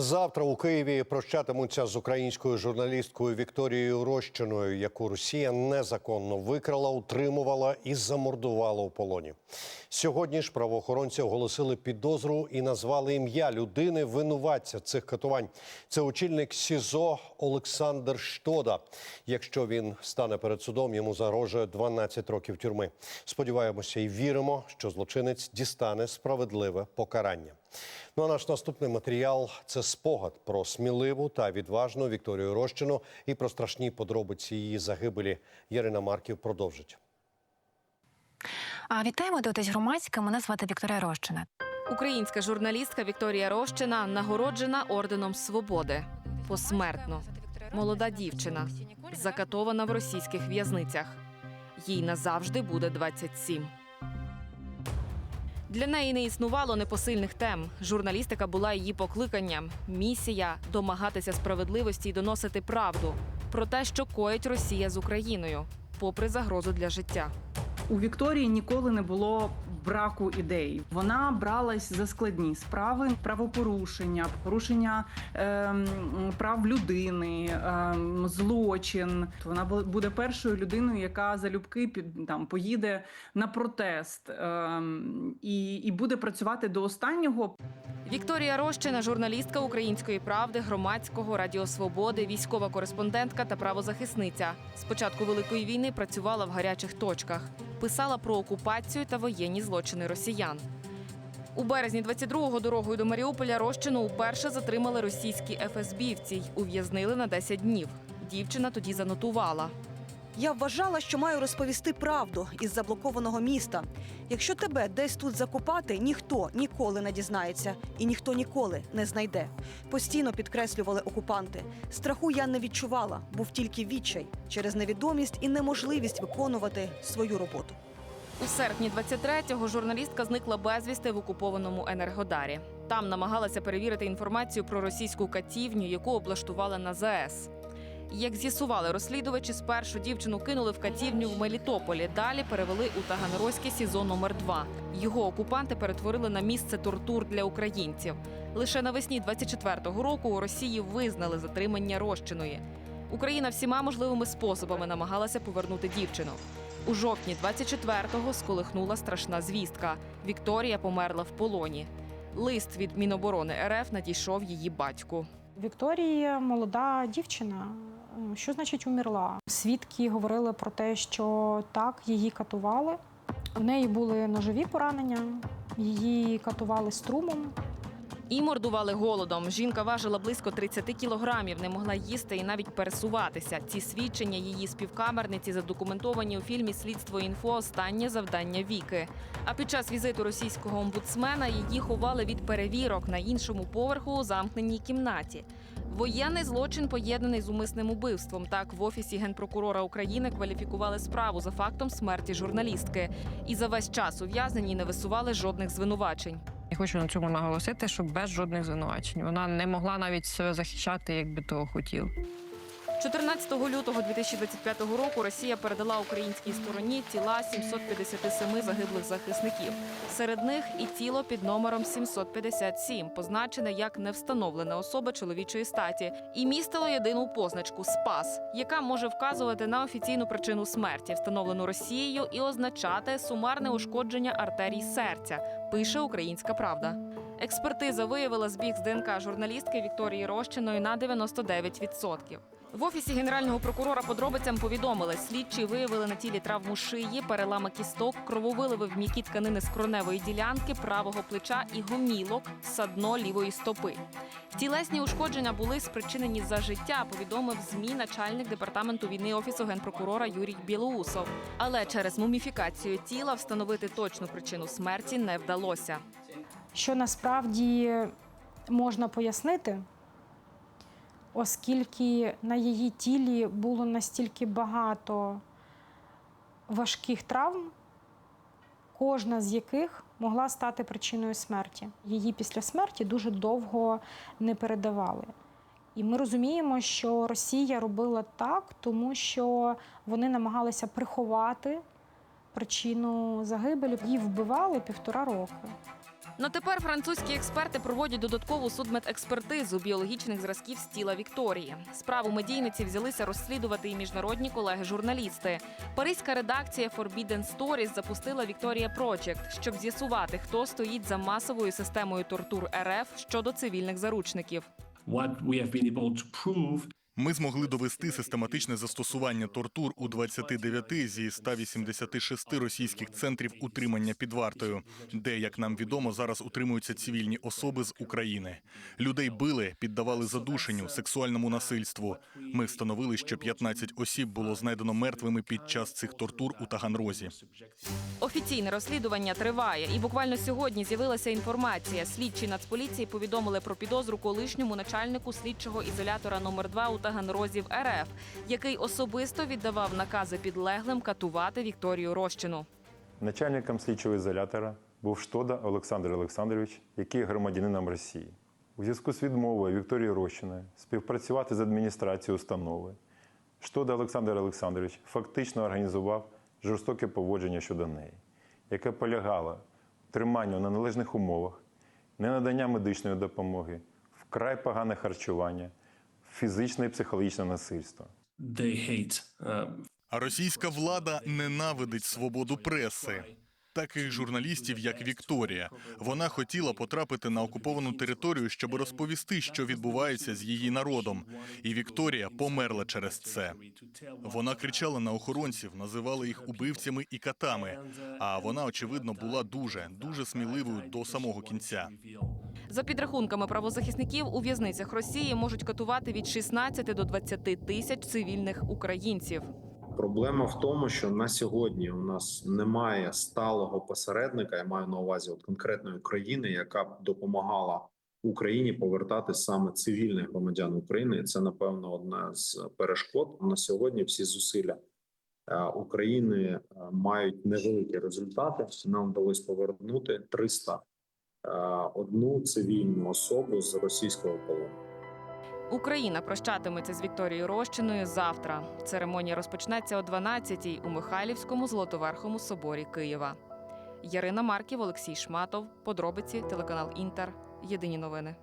Завтра у Києві прощатимуться з українською журналісткою Вікторією Рощиною, яку Росія незаконно викрала, утримувала і замордувала у полоні. Сьогодні ж правоохоронці оголосили підозру і назвали ім'я людини винуватця цих катувань. Це очільник СІЗО Олександр Штода. Якщо він стане перед судом, йому загрожує 12 років тюрми. Сподіваємося і віримо, що злочинець дістане справедливе покарання. Ну а наш наступний матеріал це спогад про сміливу та відважну Вікторію Рощину і про страшні подробиці її загибелі. Ярина Марків продовжить. А вітаємо дивитесь громадське. Мене звати Вікторія Рощина. Українська журналістка Вікторія Рощина нагороджена орденом свободи посмертно. Молода дівчина закатована в російських в'язницях. Їй назавжди буде 27. Для неї не існувало непосильних тем. Журналістика була її покликанням. Місія домагатися справедливості і доносити правду про те, що коїть Росія з Україною, попри загрозу для життя. У Вікторії ніколи не було браку ідей. Вона бралась за складні справи, правопорушення, порушення ем, прав людини, ем, злочин. Вона буде першою людиною, яка залюбки під там поїде на протест ем, і, і буде працювати до останнього. Вікторія Рощина, журналістка Української правди, громадського Радіо Свободи, військова кореспондентка та правозахисниця. З початку великої війни працювала в гарячих точках, писала про окупацію та воєнні злочини росіян. У березні 22-го дорогою до Маріуполя Рощину уперше затримали російські ФСБівці й ув'язнили на 10 днів. Дівчина тоді занотувала. Я вважала, що маю розповісти правду із заблокованого міста. Якщо тебе десь тут закопати, ніхто ніколи не дізнається і ніхто ніколи не знайде. Постійно підкреслювали окупанти. Страху я не відчувала, був тільки відчай через невідомість і неможливість виконувати свою роботу. У серпні 23-го журналістка зникла безвісти в окупованому Енергодарі. Там намагалася перевірити інформацію про російську катівню, яку облаштували на ЗАЕС. Як з'ясували розслідувачі, спершу дівчину кинули в катівню в Мелітополі. Далі перевели у Таганрозьке СІЗО номер 2 Його окупанти перетворили на місце тортур для українців. Лише навесні 24-го року у Росії визнали затримання Рощиної. Україна всіма можливими способами намагалася повернути дівчину. У жовтні 24-го сколихнула страшна звістка. Вікторія померла в полоні. Лист від Міноборони РФ надійшов її батьку. Вікторія молода дівчина. Що значить умерла? Свідки говорили про те, що так, її катували. В неї були ножові поранення, її катували струмом. І мордували голодом. Жінка важила близько 30 кілограмів, не могла їсти і навіть пересуватися. Ці свідчення її співкамерниці задокументовані у фільмі Слідство інфо Останнє завдання віки. А під час візиту російського омбудсмена її ховали від перевірок на іншому поверху у замкненій кімнаті. Воєнний злочин поєднаний з умисним убивством. Так в офісі генпрокурора України кваліфікували справу за фактом смерті журналістки. І за весь час ув'язнені не висували жодних звинувачень. Я хочу на цьому наголосити, що без жодних звинувачень. Вона не могла навіть себе захищати, як би того хотів. 14 лютого 2025 року Росія передала українській стороні тіла 757 загиблих захисників. Серед них і тіло під номером 757, позначене як невстановлена особа чоловічої статі, і містило єдину позначку Спас, яка може вказувати на офіційну причину смерті, встановлену Росією, і означати сумарне ушкодження артерій серця. Пише Українська Правда. Експертиза виявила збіг з ДНК журналістки Вікторії Рощиної на 99%. В офісі генерального прокурора подробицям повідомили, слідчі виявили на тілі травму шиї, перелами кісток, крововиливи в м'які тканини скроневої ділянки, правого плеча і гомілок, садно лівої стопи. Тілесні ушкодження були спричинені за життя, повідомив ЗМІ начальник департаменту війни офісу генпрокурора Юрій Білоусов. Але через муміфікацію тіла встановити точну причину смерті не вдалося. Що насправді можна пояснити, оскільки на її тілі було настільки багато важких травм, кожна з яких могла стати причиною смерті. Її після смерті дуже довго не передавали. І ми розуміємо, що Росія робила так, тому що вони намагалися приховати причину загибелі. Її вбивали півтора роки. На тепер французькі експерти проводять додаткову судмедекспертизу біологічних зразків з тіла Вікторії. Справу медійниці взялися розслідувати і міжнародні колеги-журналісти. Паризька редакція Forbidden Stories запустила Victoria Project, щоб з'ясувати, хто стоїть за масовою системою тортур РФ щодо цивільних заручників. what we have been able to prove Ми змогли довести систематичне застосування тортур у 29 зі 186 російських центрів утримання під вартою, де, як нам відомо, зараз утримуються цивільні особи з України. Людей били, піддавали задушенню, сексуальному насильству. Ми встановили, що 15 осіб було знайдено мертвими під час цих тортур у Таганрозі. Офіційне розслідування триває, і буквально сьогодні з'явилася інформація. Слідчі Нацполіції повідомили про підозру колишньому начальнику слідчого ізолятора номер 2 у Таганрозі в РФ, який особисто віддавав накази підлеглим катувати Вікторію Рощину. Начальником слідчого ізолятора був Штода Олександр Олександрович, який є громадянином Росії. У зв'язку з відмовою Вікторії Рощиної співпрацювати з адміністрацією установи, Штода Олександр Олександрович фактично організував жорстоке поводження щодо неї, яке полягало триманню на належних умовах, ненадання медичної допомоги, вкрай погане харчування, фізичне і психологічне насильство. they hate uh, А російська влада ненавидить свободу преси. Таких журналістів, як Вікторія, вона хотіла потрапити на окуповану територію, щоб розповісти, що відбувається з її народом. І Вікторія померла через це. Вона кричала на охоронців, називала їх убивцями і катами. А вона, очевидно, була дуже, дуже сміливою до самого кінця. За підрахунками правозахисників, у в'язницях Росії можуть катувати від 16 до 20 тисяч цивільних українців. Проблема в тому, що на сьогодні у нас немає сталого посередника. Я маю на увазі от конкретної країни, яка б допомагала Україні повертати саме цивільних громадян України. Це напевно одна з перешкод. На сьогодні всі зусилля е, України е, мають невеликі результати. Нам вдалося повернути 300 е, одну цивільну особу з російського полону. Україна прощатиметься з Вікторією Рощиною завтра. Церемонія розпочнеться о 12-й у Михайлівському Золотоверхому соборі Києва. Ярина Марків, Олексій Шматов. Подробиці телеканал Інтер. Єдині новини.